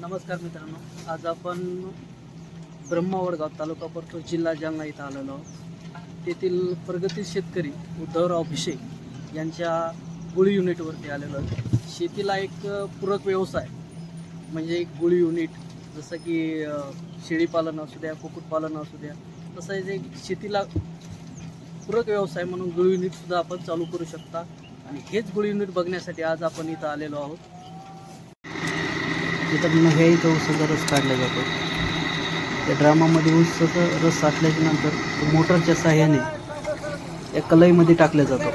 नमस्कार मित्रांनो. आज आपण ब्रह्मावडगाव तालुका परतूर जिल्हा जालना इथं आलेलो आहोत. तेथील प्रगती शेतकरी उद्धवराव भिशे यांच्या गुळी युनिटवरती आलेलो आहे शेतीला एक पूरक व्यवसाय म्हणजे एक गुळी युनिट जसं की शेळीपालन असू द्या कुक्कुटपालन असू द्या तसं एक शेतीला पूरक व्यवसाय म्हणून गुळी युनिटसुद्धा आपण चालू करू शकता. आणि हेच गुळी युनिट बघण्यासाठी आज आपण इथं आलेलो आहोत. इथं ह्या इथं ऊसाचा रस काढला जातो. त्या ड्रामामध्ये ऊसाचा रस साठल्याच्या नंतर तो मोटरच्या साह्याने या कलईमध्ये टाकला जातो.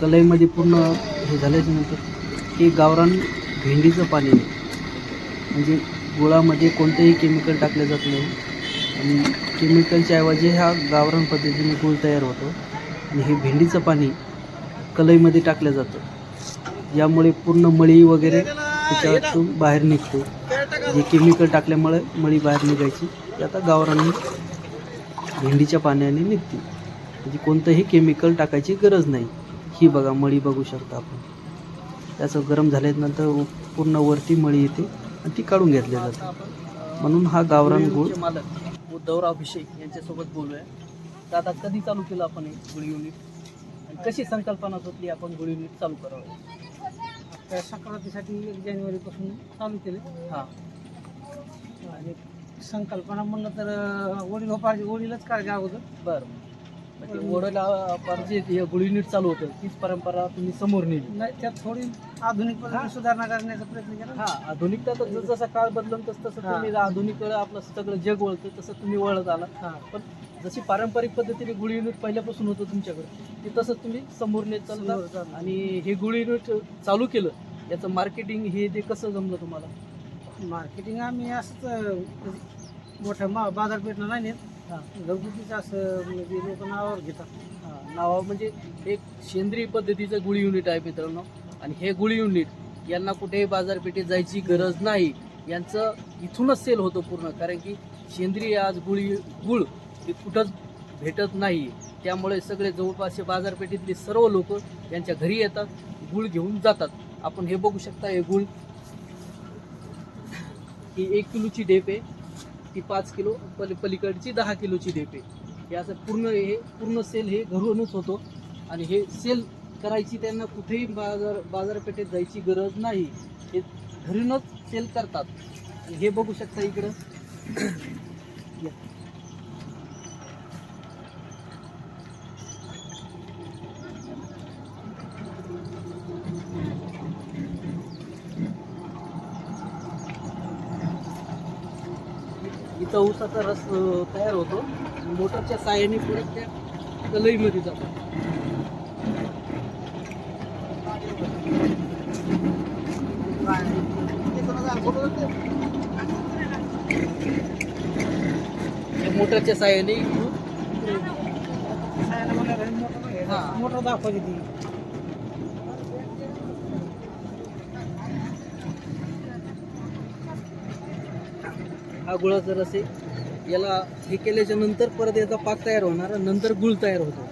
कलईमध्ये पूर्ण हे झाल्याच्यानंतर हे गावरान भेंडीचं पाणी म्हणजे गुळामध्ये कोणतेही केमिकल टाकले जात नाही. आणि केमिकलच्या ऐवजी हा गावरान पद्धतीने गुळ तयार होतो. आणि हे भेंडीचं पाणी कलईमध्ये टाकलं जातं. यामुळे पूर्ण मळी वगैरे त्याच्यातून बाहेर निघतो. जे केमिकल टाकल्यामुळे मळी बाहेर निघायची. ती आता गावरान भेंडीच्या पाण्याने निघते. म्हणजे कोणतंही केमिकल टाकायची गरज नाही. ही बघा मळी बघू शकता आपण. त्याचं गरम झाल्यानंतर पूर्ण वरती मळी येते आणि ती काढून घेतली जाते म्हणून हा गावरान गुळ. मालक उद्धवराव अभिषेक यांच्यासोबत बोलूया. दादा आता कधी चालू केलं आपण गुळ युनिट आणि कशी संकल्पना सुचली आपण गुळ युनिट चालू करावं? त्या संक्रांतीसाठी एक जानेवारीपासून चालू केले हां. आणि संकल्पना म्हणलं तर वडील होपारचे वडीलच करायचे अगोदर. बरं. ओढला जे गुळ युनिट चालू होतं. तीच परंपरा तुम्ही समोर नेली. नाही त्यात थोडी आधुनिक सुधारणा करण्याचा प्रयत्न केला हा आधुनिकता तर जस- काळ बदलून तस तसं. तुम्ही आधुनिक आपलं सगळं जग वळतं तसं तुम्ही वळत आला. हा. पण जशी पारंपरिक पद्धतीने गुळ युनिट पहिल्यापासून होतं तुमच्याकडे ते तसंच तुम्ही समोर नेत चालू. आणि हे गुळ युनिट चालू केलं. याचं मार्केटिंग हे ते कसं जमलं तुम्हाला? मार्केटिंग आम्ही असंच मोठ्या मा बाजारपेठला नाही नेत. घरगुतीच असं म्हणजे लोक नावावर घेतात. हां नावावर म्हणजे एक सेंद्रिय पद्धतीचं गुळी युनिट आहे मित्रांनो. आणि हे गुळी युनिट यांना कुठेही बाजारपेठेत जायची गरज नाही. यांचं इथूनच सेल होतं पूर्ण. कारण की सेंद्रिय आज गुळी गुळ हे कुठंच भेटत नाही. त्यामुळे सगळे जवळपासचे बाजारपेठेतले सर्व लोक यांच्या घरी येतात गुळ घेऊन जातात. आपण हे बघू शकता हे गुळ. ही एक किलोची डेप आहे. ती पाच किलो पली पलीकडची दहा किलोची देते. हे असं पूर्ण हे पूर्ण सेल हे घरूनच होतो. आणि हे सेल करायची त्यांना कुठेही बाजार बाजारपेठेत जायची गरज नाही. हे घरूनच सेल करतात. हे बघू शकता इकडं. इथं ऊसाचा रस तयार होतो. मोटरच्या साहाय्याने परत त्या कलईमध्ये जातो. मोटरच्या साहाय्याने हा. मोटर दाखवायची ती. हा गुळाचा रस आहे याला हे केल्याच्यानंतर परत याचा पाक तयार होणार नंतर गुळ तयार होतो.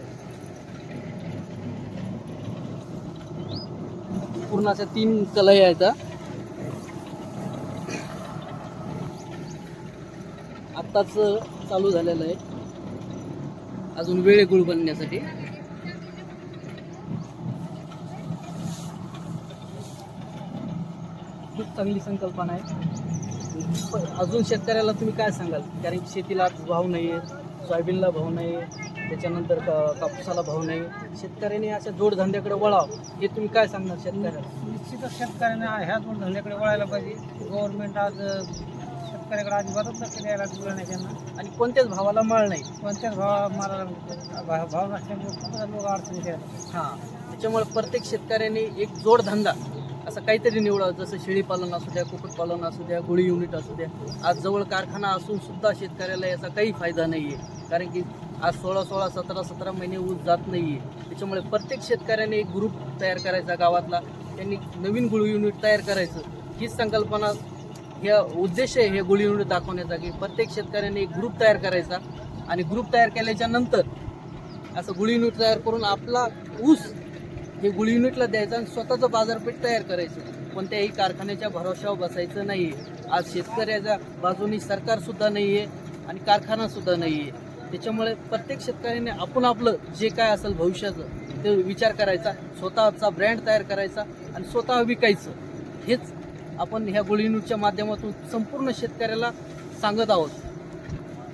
पूर्ण अशा तीन कलई आहेत आत्ताच चालू झालेलं आहे. अजून वेळ गुळ बनण्यासाठी. खूप चांगली संकल्पना आहे. पण अजून शेतकऱ्याला तुम्ही काय सांगाल? कारण की शेतीला भाव नाही आहे सोयाबीनला भाव नाही आहे त्याच्यानंतर का- कापूसाला भाव नाही शेतकऱ्याने अशा जोडधंद्याकडे वळावं हे तुम्ही काय सांगणार शेतकऱ्याला? निश्चितच शेतकऱ्यांना ह्या दोन धंद्याकडे वळायला पाहिजे. गव्हर्नमेंट आज शेतकऱ्याकडे अजिबातच लक्ष द्यायला लागलं नाही त्यांना. आणि कोणत्याच भावाला मळ नाही. कोणत्याच भाव मारायला भाव भाव नसल्यामुळे खूप लोक अडचणी हां. त्याच्यामुळे प्रत्येक शेतकऱ्याने एक जोडधंदा असं काहीतरी निवडा जसं शेळीपालन असू द्या कुक्कुटपालन असू द्या गोळी युनिट असू द्या. आज जवळ कारखाना असून सुद्धा शेतकऱ्याला याचा काही फायदा नाही आहे कारण की आज सोळा सोळा सतरा सतरा महिने ऊस जात नाही आहे त्याच्यामुळे प्रत्येक शेतकऱ्याने एक ग्रुप तयार करायचा गावातला. त्यांनी नवीन गुळी युनिट तयार करायचं. हीच संकल्पना ह्या उद्देश आहे हे गुळी युनिट दाखवण्याचा की प्रत्येक शेतकऱ्याने एक ग्रुप तयार करायचा. आणि ग्रुप तयार केल्याच्यानंतर असं गुळी युनिट तयार करून आपला ऊस हे गुळ युनिटला द्यायचं आणि स्वतःचं बाजारपेठ तयार करायचं. कोणत्याही कारखान्याच्या भरोशावर बसायचं नाही आहे आज शेतकऱ्याच्या बाजूनी सरकारसुद्धा नाही आहे आणि कारखानासुद्धा नाही आहे त्याच्यामुळे प्रत्येक शेतकऱ्याने आपण आपलं जे काय असेल भविष्याचं ते विचार करायचा स्वतःचा ब्रँड तयार करायचा आणि स्वतः विकायचं. हेच आपण ह्या गुळ युनिटच्या माध्यमातून संपूर्ण शेतकऱ्याला सांगत आहोत.